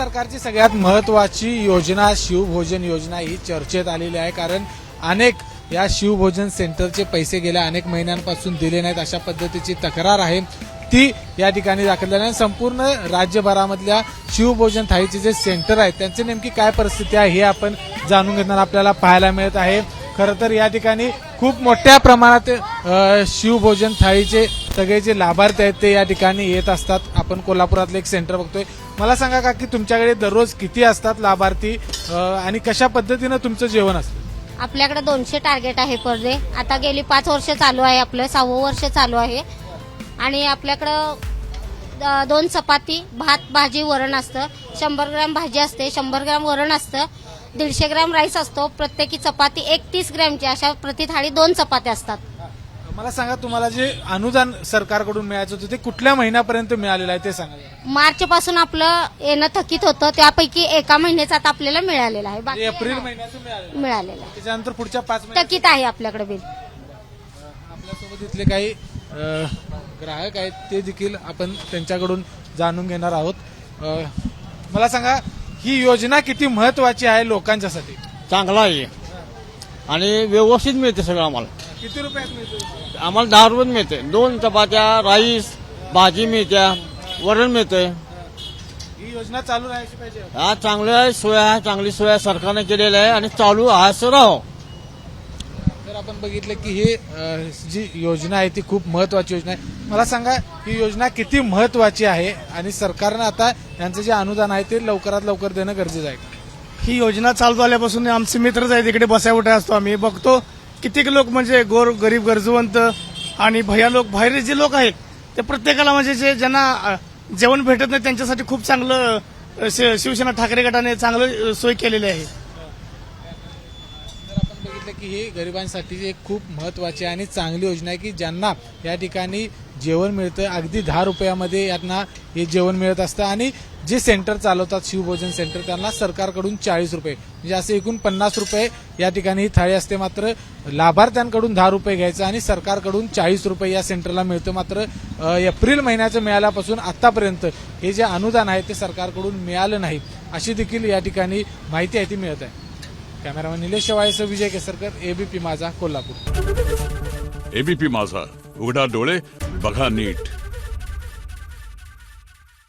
सरकारची सगळ्यात महत्वाची योजना शिवभोजन योजना ही चर्चेत आलेली आहे. कारण अनेक या शिवभोजन सेंटरचे पैसे गेल्या अनेक महिन्यांपासून दिले नाहीत अशा पद्धतीची तक्रार आहे. ती या ठिकाणी दाखल झाली संपूर्ण राज्यभरामधल्या शिवभोजन थाळीचे जे सेंटर आहेत त्यांची नेमकी काय परिस्थिती आहे हे आपण जाणून घेणार आपल्याला पाहायला मिळत आहे. खरं तर या ठिकाणी खूप मोठ्या प्रमाणात शिवभोजन थाळीचे सगळे जे लाभार्थी आहेत ते या ठिकाणी येत असतात. आपण कोल्हापुरातलं एक सेंटर बघतोय. मला सांगा का की तुमच्याकडे दररोज किती असतात लाभार्थी? आणि कशा पद्धतीनं तुमचं जेवण असतं? आपल्याकडे दोनशे टार्गेट आहे पर डे आता गेली पाच वर्ष चालू आहे आपलं सहावं वर्ष चालू आहे. आणि आपल्याकडं दोन चपाती भात भाजी वरण असतं. शंभर ग्रॅम भाजी असते शंभर ग्रॅम वरण असतं. दीडशे ग्रॅम राईस असतो प्रत्येकी चपाती एक तीस ग्रॅमची अशा प्रति थाळी दोन चपात्या असतात. मला सांगा तुम्हाला जे अनुदान सरकारकडून मिळायचं होतं ते कुठल्या महिन्यापर्यंत मिळालेलं आहे ते सांगा. मार्च पासून आपलं येणं थकीत होतं त्यापैकी एका महिन्याचं आता आपल्याला मिळालेलं आहे. बाकी म्हणजे एप्रिल महिन्याचं मिळालेलं आहे. मिळालेलं आहे. त्याच्यानंतर पुढच्या पाच महिन्यात थकीत आहे आपल्याकडे बिल. आपल्यासोबत इथले काही अ, ग्राहक आहेत ते देखील आपण त्यांच्याकडून जाणून घेणार आहोत. अ, मला सांगा ही योजना किती महत्वाची आहे लोकांच्यासाठी? चांगला आहे. आणि व्यवस्थित मिळते सगळं आम्हाला. किती रुपयात मिळते? आम्हाला दहा रुपयात मिळते. दोन चपात्या राईस भाजी मिळत्या वरण मिळते. ही योजना चालू राहायची पाहिजे. हा चांगल्या सोय आहे चांगली सोय सरकारने केलेली आहे आणि चालू असं राहो. आपण बघितलं की ही जी योजना आहे ती खूप महत्वाची योजना आहे. मला सांगा ही योजना किती महत्वाची आहे आणि सरकारनं आता यांचं जे अनुदान आहे ते लवकरात लवकर देणं गरजेचं आहे? ही योजना चालू झाल्यापासून आमचे मित्रच आहेत इकडे बसाय असतो आम्ही. बघतो कित्येक लोक म्हणजे गोर गरीब गरजवंत आणि भैया लोक बाहेर जे लोक आहेत ते प्रत्येकाला म्हणजे जे ज्यांना जेवण भेटत नाही त्यांच्यासाठी खूप चांगलं शिवसेना ठाकरे गटाने चांगलं सोय केलेली आहे. सांगितलं की ही गरिबांसाठी एक खूप महत्वाची आणि चांगली योजना आहे की ज्यांना या ठिकाणी जेवण मिळतं अगदी दहा रुपयामध्ये यांना हे जेवण मिळत असतं. आणि जे सेंटर चालवतात शिवभोजन सेंटर त्यांना सरकारकडून चाळीस रुपये म्हणजे असे एकूण पन्नास रुपये या ठिकाणी ही थाळी असते. मात्र लाभार्थ्यांकडून दहा रुपये घ्यायचं आणि सरकारकडून चाळीस रुपये या सेंटरला मिळतं. मात्र एप्रिल महिन्याचं मिळाल्यापासून आतापर्यंत हे जे अनुदान आहे ते सरकारकडून मिळालं नाही. अशी देखील या ठिकाणी माहिती आहे ती मिळत आहे. कॅमेरामॅन निलेश शेवाळेसह विजय केसरकर एबीपी माझा कोल्हापूर. एबीपी माझा. उघडा डोळे बघा नीट.